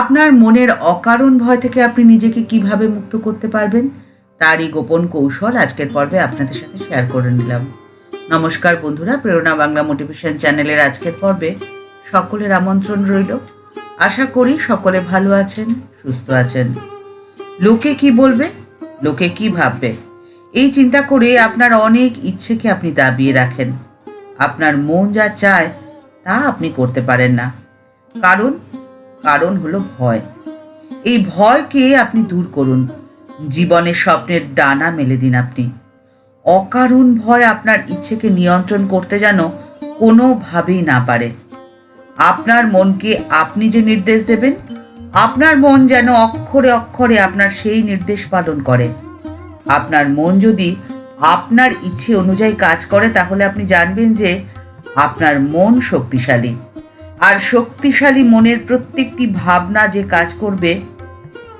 আপনার মনের অকারণ ভয় থেকে আপনি নিজেকে কীভাবে মুক্ত করতে পারবেন? তারই গোপন কৌশল আজকের পর্বে আপনাদের সাথে শেয়ার করে নিলাম। নমস্কার বন্ধুরা, প্রেরণা বাংলা মোটিভেশন চ্যানেলের আজকের পর্বে সকলের আমন্ত্রণ রইল। আশা করি সকলে ভালো আছেন, সুস্থ আছেন। লোকে কি বলবে? লোকে কি ভাববে? এই চিন্তা করে আপনার অনেক ইচ্ছেকে আপনি দাবিয়ে রাখেন। আপনার মন যা চায় তা আপনি করতে পারেন না। কারণ কারণ হলো ভয়। এই ভয়কে আপনি দূর করুন। জীবনের স্বপ্নের ডানা মেলে দিন আপনি। অকারণ ভয় আপনার ইচ্ছেকে নিয়ন্ত্রণ করতে যেন কোনোভাবেই না পারে। আপনার মনকে আপনি যে নির্দেশ দেবেন, আপনার মন যেন অক্ষরে অক্ষরে আপনার সেই নির্দেশ পালন করে। আপনার মন যদি আপনার ইচ্ছে অনুযায়ী কাজ করে, তাহলে আপনি জানবেন যে আপনার মন শক্তিশালী। আর শক্তিশালী মনের প্রত্যেকটি ভাবনা যে কাজ করবে,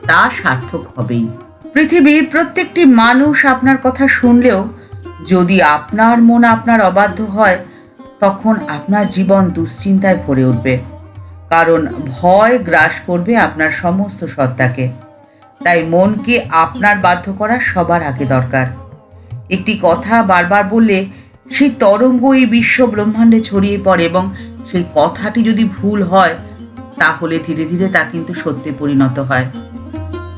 তা সার্থক হবেই। পৃথিবীর প্রত্যেকটি মানুষ আপনার কথা শুনলেও, যদি আপনার মন আপনার অবাধ্য হয়, তখন আপনার জীবন দুশ্চিন্তায় ভরে উঠবে। কারণ ভয় গ্রাস করবে আপনার সমস্ত সত্তাকে। তাই মনকে আপনার বাধ্য করা সবার আগে দরকার। একটি কথা বারবার বললে, সেই তরঙ্গ এই বিশ্ব ব্রহ্মাণ্ডে ছড়িয়ে পড়ে এবং সেই কথাটি যদি ভুল হয়, তাহলে ধীরে ধীরে তা কিন্তু সত্যে পরিণত হয়।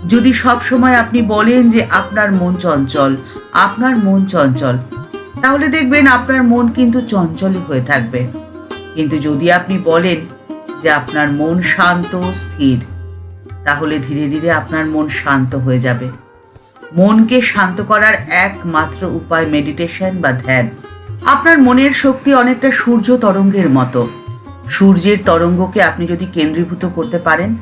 যদি সব সময় আপনি বলেন যে আপনার মন চঞ্চল, আপনার মন চঞ্চল, তাহলে দেখবেন আপনার মন কিন্তু চঞ্চলই হয়ে থাকবে। কিন্তু যদি আপনি বলেন যে আপনার মন শান্ত, স্থির, তাহলে ধীরে ধীরে আপনার মন শান্ত হয়ে যাবে। মনকে শান্ত করার একমাত্র উপায় মেডিটেশন বা ধ্যান। আপনার মনের শক্তি অনেকটা সূর্য তরঙ্গের মতো। সূর্যের তরঙ্গকে আপনি যদি কেন্দ্রীভূত করতে পারেন,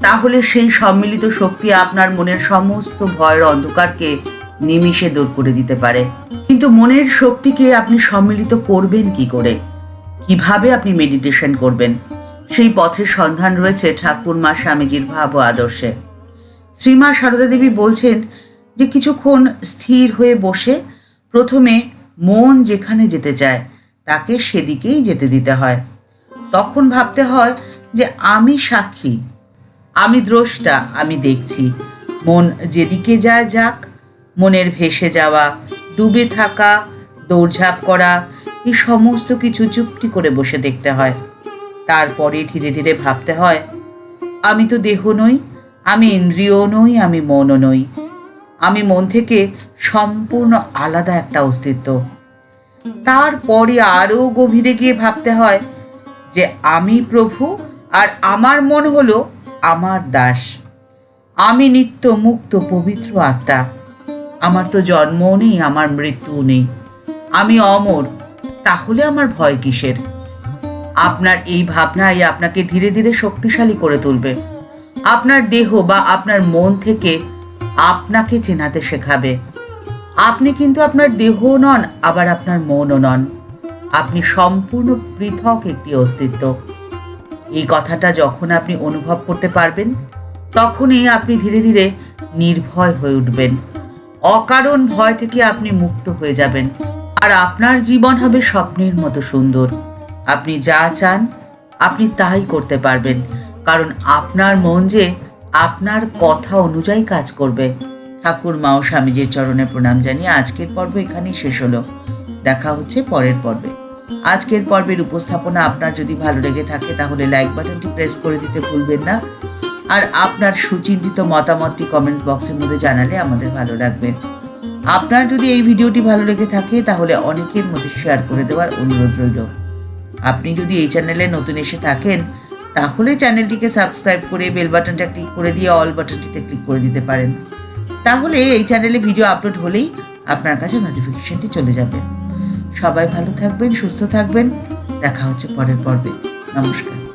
তাহলে সেই সম্মিলিত শক্তি আপনার মনের সমস্ত ভয়ের অন্ধকারকে নিমিষে দূর করে দিতে পারে। কিন্তু মনের শক্তিকে আপনি সম্মিলিত করবেন কি করে? কীভাবে আপনি মেডিটেশন করবেন? সেই পথের সন্ধান রয়েছে ঠাকুর মা স্বামীজির ভাব ও আদর্শে। শ্রীমা সারদা দেবী বলছেন যে, কিছুক্ষণ স্থির হয়ে বসে প্রথমে মন যেখানে যেতে চায়, তাকে সেদিকেই যেতে দিতে হয়। তখন ভাবতে হয় যে আমি সাক্ষী। আমি দ্রষ্টা, আমি দেখছি। মন যেদিকে যায় যাক, মনের ভেসে যাওয়া, ডুবে থাকা, দৌড়ঝাঁপ করা, এই সমস্ত কিছু চুপটি করে বসে দেখতে হয়। তারপরে ধীরে ধীরে ভাবতে হয়, আমি তো দেহ নই, আমি ইন্দ্রিয় নই, আমি মনও নই। আমি মন থেকে সম্পূর্ণ আলাদা একটা অস্তিত্ব। তারপরে আরও গভীরে গিয়ে ভাবতে হয় যে আমি প্রভু আর আমার মন হলো আমার দাস। আমি নিত্য মুক্ত পবিত্র আত্মা। আমার তো জন্মও নেই, আমার মৃত্যুও নেই। আমি অমর, তাহলে আমার ভয় কিসের? আপনার এই ভাবনাই আপনাকে ধীরে ধীরে শক্তিশালী করে তুলবে। আপনার দেহ বা আপনার মন থেকে আপনাকে চেনাতে শেখাবে। আপনি কিন্তু আপনার দেহ নন, আবার আপনার মনও নন। আপনি সম্পূর্ণ পৃথক একটি অস্তিত্ব। এই কথাটা যখন আপনি অনুভব করতে পারবেন, তখনই আপনি ধীরে ধীরে নির্ভয় হয়ে উঠবেন। অকারণ ভয় থেকে আপনি মুক্ত হয়ে যাবেন। আর আপনার জীবন হবে স্বপ্নের মতো সুন্দর। আপনি যা চান, আপনি তাই করতে পারবেন। কারণ আপনার মন যে আপনার কথা অনুযায়ী কাজ করবে। ঠাকুর মা ও স্বামীজির চরণে প্রণাম জানিয়ে আজকের পর্ব এখানেই শেষ হলো। দেখা হচ্ছে পরের পর্বে। আজকের পর্বের উপস্থাপনা আপনার যদি ভালো লেগে থাকে, তাহলে লাইক বাটনটি প্রেস করে দিতে ভুলবেন না। আর আপনার সুচিন্তিত মতামতটি কমেন্ট বক্সের মধ্যে জানালে আমাদের ভালো লাগবে। আপনার যদি এই ভিডিওটি ভালো লেগে থাকে, তাহলে অনেকের মধ্যে শেয়ার করে দেওয়ার অনুরোধ রইল। আপনি যদি এই চ্যানেলে নতুন এসে থাকেন, তাহলে চ্যানেলটিকে সাবস্ক্রাইব করে বেল বাটনটা ক্লিক করে দিয়ে অল বাটনটিতে ক্লিক করে দিতে পারেন। তাহলে এই চ্যানেলে ভিডিও আপলোড হলেই আপনার কাছে নোটিফিকেশনটি চলে যাবে। সবাই ভালো থাকবেন সুস্থ থাকবেন। দেখা হচ্ছে পরের পর্বে। নমস্কার।